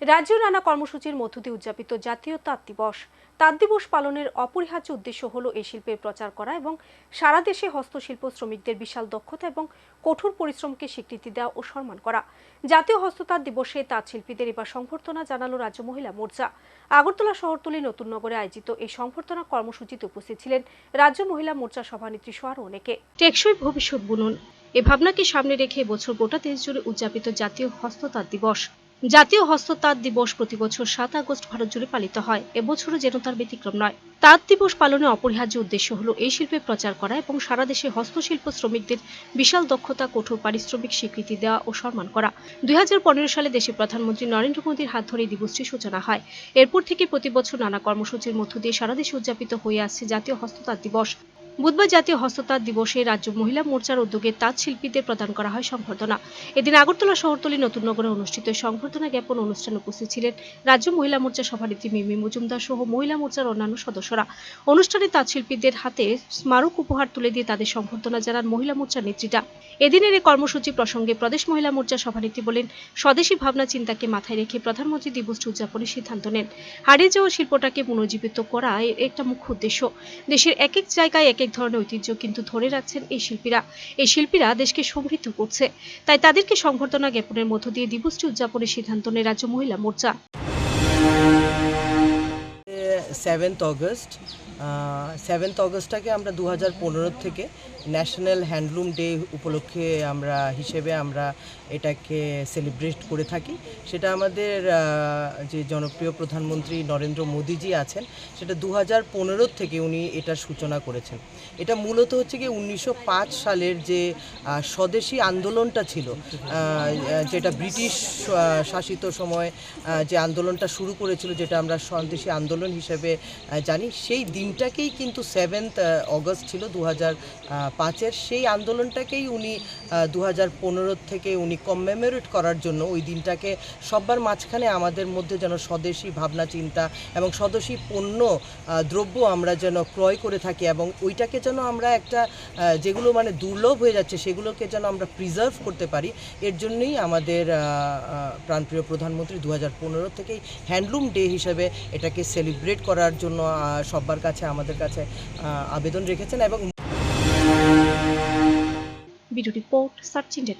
রাজ্য নানা কর্মসূচির মধ্য দিয়ে উদযাপিত জাতীয় তাঁত দিবস। তাঁত দিবস পালনের অপরিহার্য উদ্দেশ্য হল এই শিল্পের প্রচার করা এবং সারা দেশে হস্তশিল্প শ্রমিকদের বিশাল দক্ষতা এবং কঠোর পরিশ্রমকে স্বীকৃতি দেওয়া ও সম্মান করা। জাতীয় হস্ততাঁত দিবসে তাঁত শিল্পীদের এবার সংবর্ধনা জানালো রাজ্য মহিলা মোর্চা। আগরতলা শহরতলি নতুন নগরে আয়োজিত এই সংবর্ধনা কর্মসূচিতে উপস্থিত ছিলেন রাজ্য মহিলা মোর্চা সভানেত্রী সহ আরও অনেকে। টেকসই ভবিষ্যৎ বুনুন। এ ভাবনাকে সামনে রেখে বছর গোটা দেশ জুড়ে উদযাপিত জাতীয় হস্ততাঁত দিবস। জাতীয় হস্ততাঁত দিবস প্রতি বছর সাত আগস্ট ভারত জুড়ে পালিত হয়। এবছরও যেন তার ব্যতিক্রম নয়। তাঁত দিবস পালনের অপরিহার্য উদ্দেশ্য হলো এই শিল্পের প্রচার করা এবং সারা দেশে হস্তশিল্প শ্রমিকদের বিশাল দক্ষতা, কঠোর পারিশ্রমিক স্বীকৃতি দেওয়া ও সম্মান করা। দুই হাজার পনেরো সালে দেশের প্রধানমন্ত্রী নরেন্দ্র মোদীর হাত ধরে এই দিবসটির সূচনা হয়। এরপর থেকে প্রতি বছর নানা কর্মসূচির মধ্য দিয়ে সারা দেশে উদযাপিত হয়ে আসছে জাতীয় হস্ততাঁত দিবস। বুধবার জাতীয় হস্ততাঁত দিবসে রাজ্য মহিলা মোর্চার উদ্যোগে তাঁত শিল্পীদের প্রদান করা হয় সংবর্ধনা। এদিন আগরতলা শহরতলি নতুন নগরে অনুষ্ঠিত সংবর্ধনা জ্ঞাপন অনুষ্ঠানে উপস্থিত ছিলেন রাজ্য মহিলা মোর্চা সভানেত্রী মিমি মজুমদার সহ মহিলা মোর্চার অন্যান্য সদস্যরা। অনুষ্ঠানে তাঁত শিল্পীদের হাতে স্মারক উপহার তুলে দিয়ে তাদের সংবর্ধনা জানান মহিলা মোর্চার নেত্রীরা। এদিনের এই কর্মসূচি প্রসঙ্গে প্রদেশ মহিলা মোর্চা সভানেত্রী বলেন, স্বদেশী ভাবনা চিন্তাকে মাথায় রেখে প্রধানমন্ত্রী দিবসটি উদযাপনের সিদ্ধান্ত নেন। হারিয়ে যাওয়া শিল্পটাকে পুনর্জীবিত করা একটা মুখ্য উদ্দেশ্য। দেশের এক এক জায়গায় এক এক ধরনের ঐতিহ্য কিন্তু ধরে রাখছেন এই শিল্পীরা। এই শিল্পীরা দেশকে সমৃদ্ধ করছে। তাই তাদেরকে সংবর্ধনা জ্ঞাপনের মধ্য দিয়ে দিবসটি উদযাপনের সিদ্ধান্ত নেয় রাজ্য মহিলা মোর্চা। সেভেন্থ অগস্ট সেভেন্থ অগস্টটাকে আমরা দু হাজার পনেরো থেকে ন্যাশনাল হ্যান্ডলুম ডে উপলক্ষে আমরা হিসেবে আমরা এটাকে সেলিব্রেট করে থাকি। সেটা আমাদের যে জনপ্রিয় প্রধানমন্ত্রী নরেন্দ্র মোদীজি আছেন, সেটা দু হাজার পনেরো থেকে উনি এটার সূচনা করেছেন। এটা মূলত হচ্ছে কি উনিশশো পাঁচ সালের যে স্বদেশি আন্দোলনটা ছিল যেটা ব্রিটিশ শাসিত সময় যে আন্দোলনটা শুরু করেছিল, যেটা আমরা স্বদেশী আন্দোলন হিসেবে জানি, সেই দিনটাকেই কিন্তু সেভেন্থ অগস্ট ছিল দু হাজার পাঁচের। সেই আন্দোলনটাকেই উনি দু হাজার পনেরো থেকে উনি কমেমোরেট করার জন্য ওই দিনটাকে সবার মাঝখানে আমাদের মধ্যে যেন স্বদেশী ভাবনা, চিন্তা এবং স্বদেশী পণ্য দ্রব্য আমরা যেন ক্রয় করে থাকি এবং ওইটাকে যেন আমরা একটা যেগুলো মানে দুর্লভ হয়ে যাচ্ছে সেগুলোকে যেন আমরা প্রিজার্ভ করতে পারি। এর জন্যই আমাদের প্রাণপ্রিয় প্রধানমন্ত্রী দু হাজার পনেরো থেকেই হ্যান্ডলুম ডে হিসেবে এটাকে সেলিব্রেট করার জন্য সবার কাছে আমাদের কাছে আবেদন রেখেছেন এবং ভিডিও রিপোর্ট সার্চ ইন্ডিয়া